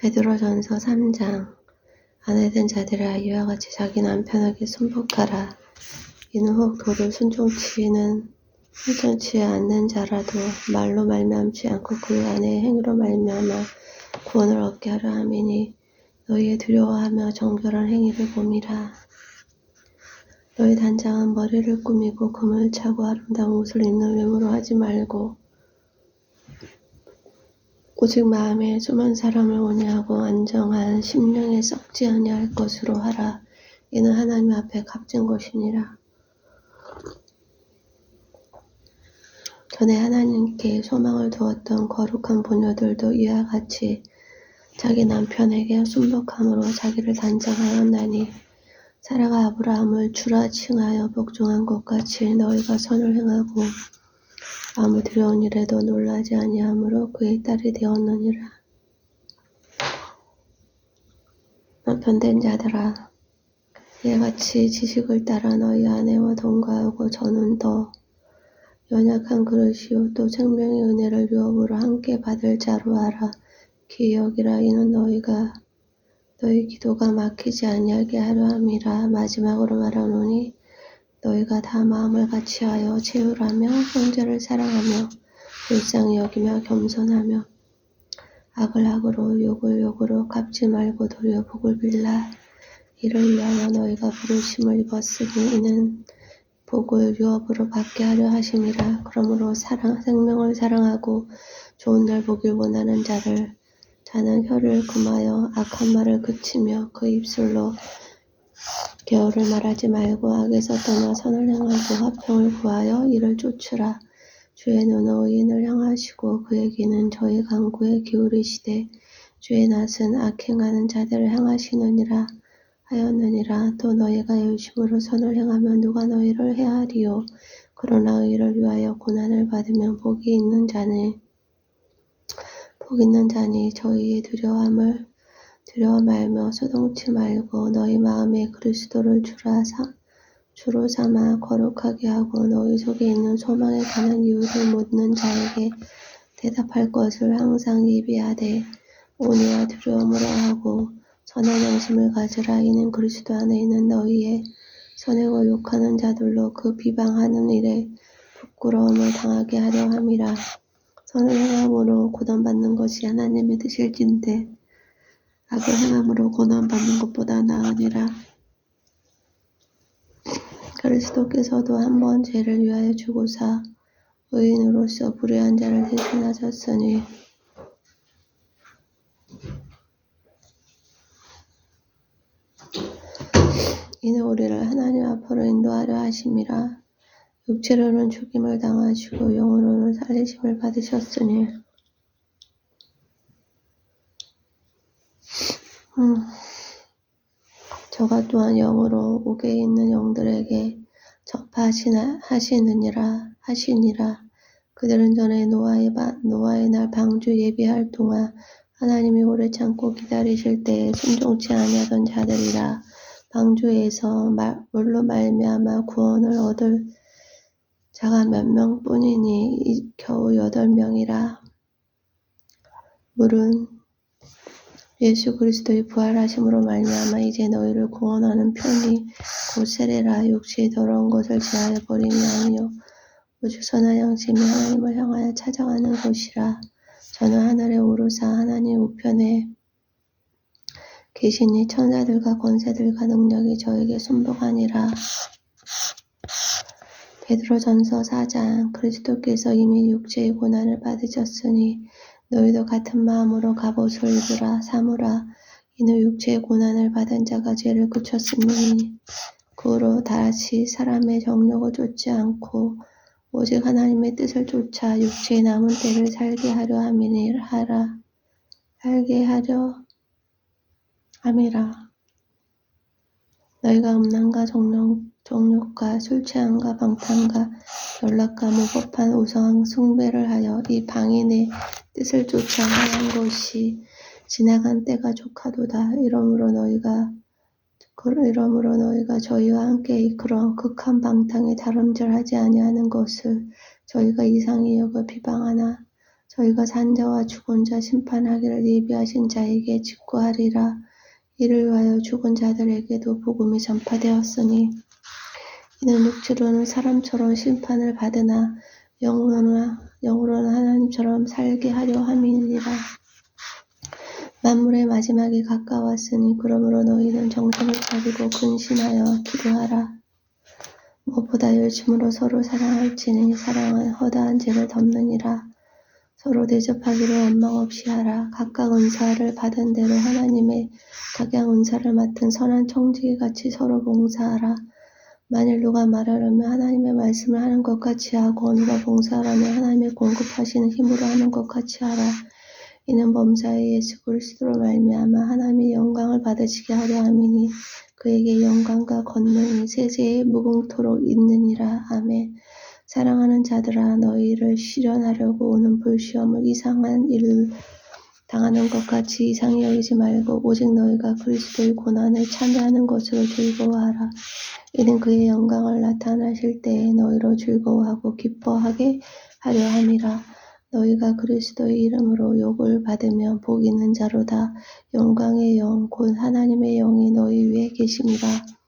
베드로전서 3장 아내된 자들아 이와 같이 자기 남편에게 순복하라. 이는 혹 도를 순종치는 순종치 않는 자라도 말로 말미암지 않고 그 아내의 행위로 말미암아 구원을 얻게 하려 함이니 너희의 두려워하며 정결한 행위를 봄이라. 너희 단장은 머리를 꾸미고 금을 차고 아름다운 옷을 입는 외모로 하지 말고 오직 마음에 수만 사람을 온유하고 안정한 심령에 썩지 아니할 것으로 하라. 이는 하나님 앞에 값진 것이니라. 전에 하나님께 소망을 두었던 거룩한 보녀들도 이와 같이 자기 남편에게 순복함으로 자기를 단장하였나니 사라가 아브라함을 주라 칭하여 복종한 것 같이 너희가 선을 행하고 아무 두려운 일에도 놀라지 아니하므로 그의 딸이 되었느니라. 남편된 자들아 이와 같이 지식을 따라 너희 아내와 동거하고 저는 더 연약한 그릇이요 또 생명의 은혜를 유업으로 함께 받을 자로 알아 기억이라 이는 너희가 너희 기도가 막히지 아니하게 하려 함이라 마지막으로 말하노니 너희가 다 마음을 같이하여 채우라며 형제를 사랑하며 불쌍히 여기며 겸손하며 악을 악으로 욕을 욕으로 갚지 말고 도리어 복을 빌라. 이를 위하여 너희가 부르심을 입었으니 이는 복을 유업으로 받게 하려 하심이라. 그러므로 사랑 생명을 사랑하고 좋은 날 보길 원하는 자를 자는 혀를 금하여 악한 말을 그치며 그 입술로 게으를 말하지 말고 악에서 떠나 선을 행하고 화평을 구하여 이를 쫓으라. 주의 눈은 의인을 향하시고 그에게는 저희 강구에 기울이시되 주의 낯은 악행하는 자들을 향하시느니라 하였느니라. 또 너희가 열심으로 선을 행하면 누가 너희를 해하리요. 그러나 의를 위하여 고난을 받으면 복이 있는 자는 복 있는 자니 저희의 두려움을 두려워 말며 소동치 말고 너희 마음에 그리스도를 주라 사, 주로 삼아 거룩하게 하고 너희 속에 있는 소망에 관한 이유를 묻는 자에게 대답할 것을 항상 예비하되 온유와 두려움으로 하고 선한 양심을 가지라. 이는 그리스도 안에 있는 너희의 선행을 욕하는 자들로 그 비방하는 일에 부끄러움을 당하게 하려 함이라. 선을 행함으로 고난받는 것이 하나님의 뜻일진데 악을 행함으로 고난받는 것보다 나으니라. 그리스도께서도 한 번 죄를 위하여 죽으사 의인으로서 불의한 자를 대신하셨으니 이는 우리를 하나님 앞으로 인도하려 하심이라. 육체로는 죽임을 당하시고 영으로는 살리심을 받으셨으니 음, 저가 또한 영으로 옥에 있는 영들에게 접하시나 하시느니라 하시니라. 그들은 전에 노아의 바, 노아의 날 방주 예비할 동안 하나님이 오래 참고 기다리실 때에 순종치 아니하던 자들이라. 방주에서 말, 물로 말미암아 구원을 얻을 자가 몇 명뿐이니 겨우 여덟 명이라. 물은 예수 그리스도의 부활하심으로 말미암아 이제 너희를 구원하는 편이 곧 세례라. 육체의 더러운 것을 제하여 버림이 아니요. 오직 선한 양심이 하나님을 향하여 찾아가는 것이라. 저는 하늘에 오르사 하나님 우편에 계시니 천사들과 권세들과 능력이 저에게 순복하니라. 베드로전서 4장. 그리스도께서 이미 육체의 고난을 받으셨으니 너희도 같은 마음으로 갑옷을 입으라 삼으라. 이는 육체의 고난을 받은 자가 죄를 그쳤으니 그 후로 다시 사람의 정욕을 쫓지 않고 오직 하나님의 뜻을 쫓아 육체의 남은 때를 살게 하려 함이니 하라. 살게 하려 함이라 너희가 음란과 정욕, 정욕과 술 취함과 방탕과 연락과 무법한 우상 숭배를 하여 이 방인의 뜻을 쫓아 하는 것이 지나간 때가 족하도다. 이러므로 너희가 이러므로 너희가 저희와 함께 그런 극한 방탕에 다름질하지 아니하는 것을 저희가 이상히 여겨 비방하나 저희가 산자와 죽은 자 심판하기를 예비하신 자에게 직구하리라. 이를 위하여 죽은 자들에게도 복음이 전파되었으니 이는 육체로는 사람처럼 심판을 받으나 영으로는, 영으로는 하나님처럼 살게 하려 함이니라. 만물의 마지막이 가까웠으니 그러므로 너희는 정성을 가지고 근신하여 기도하라. 무엇보다 열심으로 서로 사랑할지니 사랑은 허다한 죄를 덮느니라. 서로 대접하기를 원망 없이 하라. 각각 은사를 받은 대로 하나님의 각양 은사를 맡은 선한 청지기 같이 서로 봉사하라. 만일 누가 말하려면 하나님의 말씀을 하는 것 같이 하고 누가 봉사하려면 하나님의 공급하시는 힘으로 하는 것 같이 하라. 이는 범사의 예수 그리스도로 말미암아 하나님의 영광을 받으시게 하려 함이니 그에게 영광과 권능이 세세에 무궁토록 있느니라. 아멘. 사랑하는 자들아 너희를 시련하려고 오는 불시험을 이상한 일을 당하는 것 같이 이상히 여기지 말고 오직 너희가 그리스도의 고난을 참여하는 것으로 즐거워하라. 이는 그의 영광을 나타나실 때에 너희로 즐거워하고 기뻐하게 하려 함이라. 너희가 그리스도의 이름으로 욕을 받으면 복 있는 자로다. 영광의 영, 곧 하나님의 영이 너희 위에 계심이라.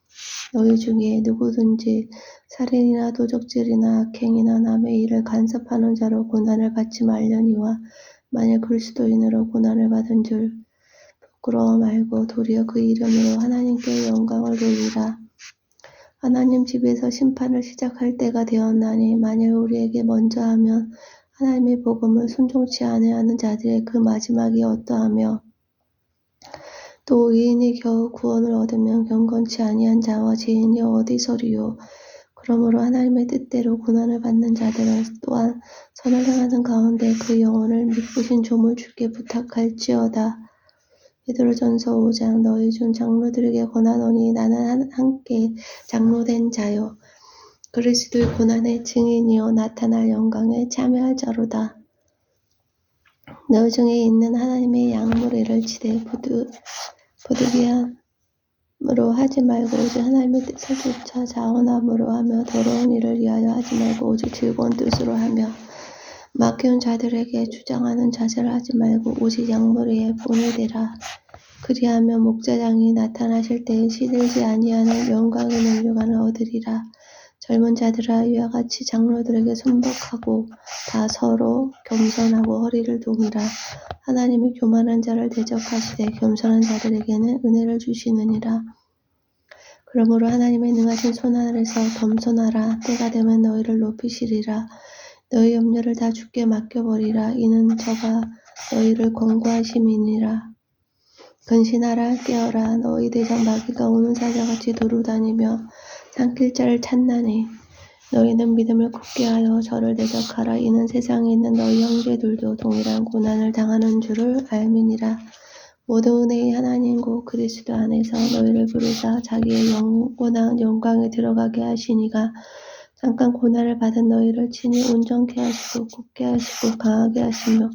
너희 중에 누구든지 살인이나 도적질이나 악행이나 남의 일을 간섭하는 자로 고난을 받지 말려니와 만일 그리스도인으로 고난을 받은 줄 부끄러워 말고 도리어 그 이름으로 하나님께 영광을 돌리라. 하나님 집에서 심판을 시작할 때가 되었나니 만일 우리에게 먼저 하면 하나님의 복음을 순종치 아니하는 자들의 그 마지막이 어떠하며 또 의인이 겨우 구원을 얻으면 경건치 아니한 자와 죄인이 어디서리요 그러므로 하나님의 뜻대로 고난을 받는 자들은 또한 선을 행하는 가운데 그 영혼을 미쁘신 조물 주께 부탁할지어다. 베드로전서 5장 너희 중 장로들에게 권하노니 나는 함께 장로된 자요 그리스도의 고난의 증인이요 나타날 영광에 참여할 자로다. 너희 중에 있는 하나님의 양무리를 지대 부득, 부득이함으로 하지 말고 오직 하나님의 뜻을 쫓아 자원함으로 하며 더러운 일을 위하여 하지 말고 오직 즐거운 뜻으로 하며 맡겨온 자들에게 주장하는 자세를 하지 말고 오직 양무리에 본을 대라. 그리하면 목자장이 나타나실 때에 시들지 아니하는 영광의 능력을 얻으리라. 젊은 자들아 이와 같이 장로들에게 순복하고 다 서로 겸손하고 허리를 동이라. 하나님이 교만한 자를 대적하시되 겸손한 자들에게는 은혜를 주시느니라. 그러므로 하나님의 능하신 손 아래서 겸손하라. 때가 되면 너희를 높이시리라. 너희 염려를 다 주께 맡겨버리라. 이는 저가 너희를 권고하심이니라. 근신하라 깨어라. 너희 대장 마귀가 오는 사자같이 도루다니며 삼킬 자를 찾나니 너희는 믿음을 굳게 하여 저를 대적하라. 이는 세상에 있는 너희 형제들도 동일한 고난을 당하는 줄을 알미니라. 모든 은혜의 하나님 고 그리스도 안에서 너희를 부르사 자기의 영원한 영광에 들어가게 하시니가 잠깐 고난을 받은 너희를 친히 온전케 하시고 굳게 하시고 강하게 하시며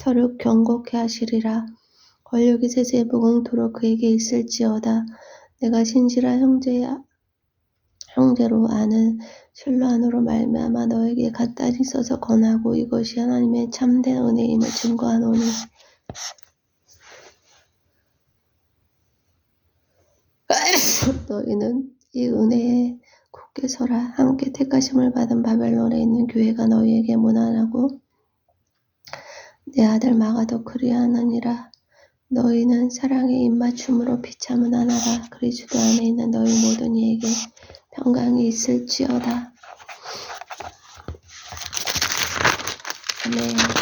더욱 경고케 하시리라. 권력이 세세에 무궁토록 그에게 있을지어다. 내가 신실한 형제 형제로 아는 실로 안으로 말미암아 너에게 갖다리 써서 권하고 이것이 하나님의 참된 은혜임을 증거하노니. 너희는 이 은혜에 굳게 서라. 함께 택하심을 받은 바벨론에 있는 교회가 너희에게 무난하고 내 아들 마가도 그리하느니라. 너희는 사랑의 입맞춤으로 비참은 하나라. 그리스도 안에 있는 너희 모든 이에게 평강이 있을지어다. 아멘.